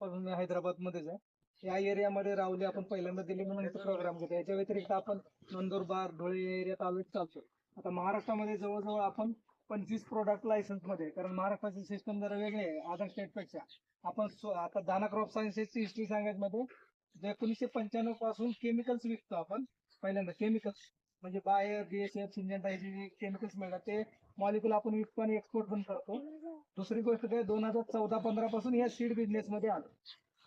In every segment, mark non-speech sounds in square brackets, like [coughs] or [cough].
मी हैदराबाद मध्येच आहे. या एरियामध्ये राहुली आपण पहिल्यांदा दिल्ली म्हणून प्रोग्राम घेतो याच्या व्यतिरिक्त आपण नंदुरबार धुळे या एरियात आलो चालतो आता महाराष्ट्रामध्ये जवळजवळ आपण पंचवीस प्रोडक्ट लायसन्समध्ये. कारण महाराष्ट्राची सिस्टम जरा वेगळी आहे अदर स्टेटपेक्षा. आपण आता दाना क्रॉप सायन्सेसची हिस्ट्री सांगायचं मध्ये एकोणीसशे पंच्याण्णवपासून केमिकल्स विकतो आपण पहिल्यांदा केमिकल्स म्हणजे बाहेर बीएसएफ सिंजंटा केमिकल्स मिळतात ते मॉलिक्युल आपण विकतो आणि एक्सपोर्ट पण करतो. दुसरी गोष्ट काय दोन हजार चौदा पंधरा पासून या सीड बिझनेस मध्ये आलो.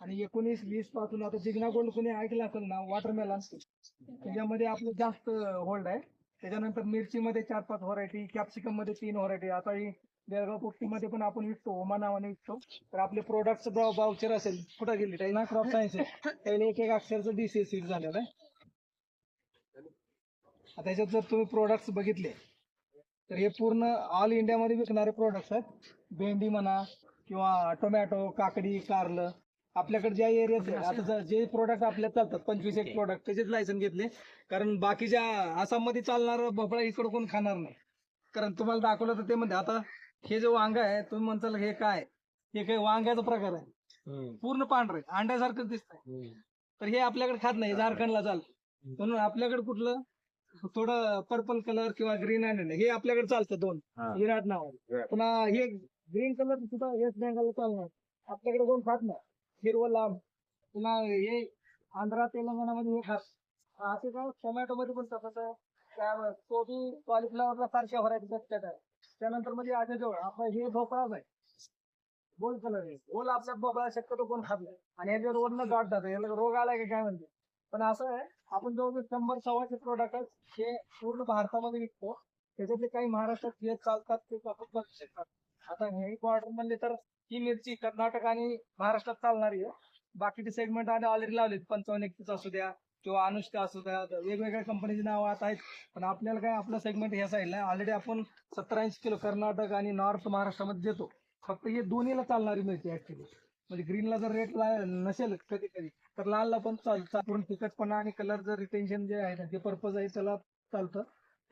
आणि एकोणीस वीसपासून आता जिग्ना गोल्ड कोणी ऐकलं असेल ना वॉटरमेलन त्याच्यामध्ये आपलं जास्त होल्ड आहे. त्याच्यानंतर मिरचीमध्ये चार पाच व्हरायटी कॅप्सिकममध्ये तीन व्हरायटी आता ही बेळगाव पोस्टीमध्ये पण आपण विकतो ओमा नावाने विकतो. तर आपले प्रोडक्ट बाउचर असेल. कुठं गेली? चायना क्रॉप सायन्स त्यावेळी एक एक अक्षरचं डीसी सीड झालेलं आहे. आता त्याच्यात जर तुम्ही प्रोडक्ट्स बघितले तर हे पूर्ण ऑल इंडियामध्ये विकणारे प्रोडक्ट्स आहेत. भेंडी म्हणा किंवा टोमॅटो काकडी कारलं आपल्याकडे ज्या एरियात आता ज- जे प्रोडक्ट आपल्या चालतात पंचवीस एक प्रोडक्ट त्याचेच लायसन घेतले. कारण बाकीच्या आसाममध्ये चालणार भोपळा इकडं कोण खाणार नाही. कारण तुम्हाला दाखवलं तर ते म्हणते आता हे जे वांग आहे तुम्ही म्हणताल हे काय? हे काही वांग्याचा प्रकार आहे. पूर्ण पांढरे अंड्यासारखं दिसतंय. तर हे आपल्याकडे खात नाही झारखंडला चाल म्हणून आपल्याकडे कुठलं? थोडं पर्पल कलर किंवा ग्रीन आणि हे आपल्याकडे चालतं दोन. विराट नाव पुन्हा हे ग्रीन कलर सुद्धा येस बँगाला चालणार. आपल्याकडे कोण खात नाही हिरवं लांब पुन्हा हे आंध्रा तेलंगणामध्ये हे खात असे काय टोमॅटो मध्ये पण तसंच आहे. त्या कोबी कॉलीफ्लॉवरला सारख्या व्हरायटी असतात त्यानंतरमध्ये आधी जवळ आपला हे भोपळाच आहे. गोल कलर आहे. गोल आपल्या भोपळा शक्यतो कोण खात नाही. आणि ह्याच्यावर वरनं डॉट जातं. याला रोग आलाय का काय म्हणते? पण असं आहे आपण जवळजवळ शंभर सव्वाशे प्रोडक्ट हे पूर्ण भारतामध्ये विकतो. त्याच्यातले काही महाराष्ट्रात हे चालतात ते आपण बघू शकतात. आता हे ऑर्डर म्हणले तर ही मिरची कर्नाटक आणि महाराष्ट्रात चालणारी आहे. बाकीचे सेगमेंट आणि ऑलरेडी लावलेत. पंचावन्न एकतीस असू द्या किंवा अनुष्का असू द्या वेगवेगळ्या कंपनीची नावं आता आहेत. पण आपल्याला काय आपलं सेगमेंट ह्या साईडला ऑलरेडी आपण सत्तर ऐंशी किलो कर्नाटक आणि नॉर्थ महाराष्ट्रामध्ये देतो. फक्त हे दोन्हीला चालणारी मिळते ऍक्च्युली म्हणजे ग्रीनला जर रेट नसेल कधी कधी तर लालला पण चालतं पूर्ण तिखटपणा आणि कलर जर रिटेन्शन जे आहे ना ते पर्पज आहे त्याला चालतं.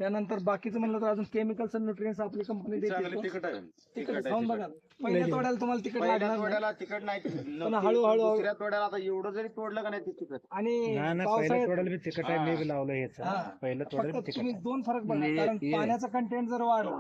त्यानंतर बाकीचं म्हणलं तर अजून केमिकल्स आणि न्यूट्रिएंट्स आपली कंपनी देते तिखट आहे. तिखट खाऊन बघा. पहिल्या तोड्याला तुम्हाला तिखट पहिल्या लागणार नाही. तोड्याला तिखट नाही. पण हळूहळू- दुसऱ्या तोड्याला आता एवढं जरी तोडलं का नाही तिखट. आणि पावसाळ्यात तिखट लावलं हा. ह्याचं पहिलं तुम्ही. दोन फरक बघा कारण पाण्याचा कंटेंट जर वाढला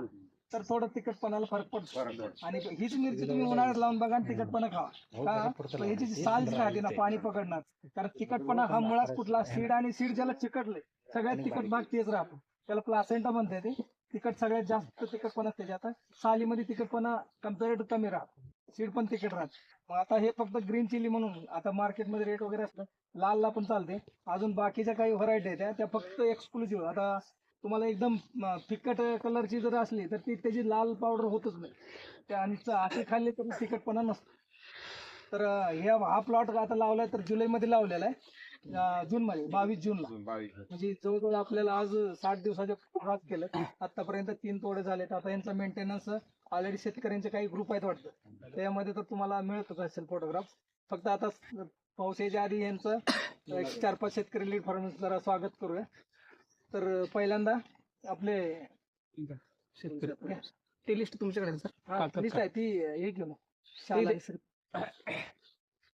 तर थोडं तिखटपणाला फरक पडतो. आणि हीच मिरची तुम्ही उन्हाळ्यात लावून बघा आणि तिखटपणा खावा. का? तर ह्याची जी साल जी राहते ना पाणी पकडणार. कारण तिखटपणा हा मुळात कुठला? सीड आणि सीड ज्याला चिकटले सगळ्यात तिखट भाग तेच राहतो. त्याला प्लासेंटा म्हणते ते. तिखट सगळ्यात जास्त तिखटपणा त्याच्यात आहे. सालीमध्ये तिखटपणा कंपेअर टू कमी राहतो. सीड पण तिखट राहत. मग आता हे फक्त ग्रीन चिली म्हणून आता मार्केटमध्ये रेट वगैरे असतं लालला पण चालते. अजून बाकीच्या काही व्हरायटी आहेत त्या- त्या फक्त एक्सक्लुझिव्ह आता तुम्हाला एकदम फिकट कलरची जर असली तर ती त्याची लाल पावडर होतच नाही. त्या आणि च- अशी खाल्ली तर तिखटपणा नसतो. तर अं, ह्या हा प्लॉट आता लावलाय तर जुलैमध्ये लावलेला आहे. जून मध्ये बावीस जूनला. बावीस. म्हणजे जवळजवळ आपल्याला आज साठ दिवसाच्या क्रॉस केलं. आतापर्यंत तीन तोडे झालेत. आता यांचा मेंटेनन्स ऑलरेडी शेतकऱ्यांचे काही ग्रुप आहेत वाटतं. त्यामध्ये तर तुम्हाला मिळतच असेल फोटोग्राफ फक्त आता पाऊस यायच्या आधी यांचं एक चार पाच शेतकरी लीड फार्म जरा स्वागत करूया. तर पहिल्यांदा आपले शेतकरी. ते लिस्ट तुमच्याकडे आहे, सर? लिस्ट आहे ती हे घेऊन शाला [coughs]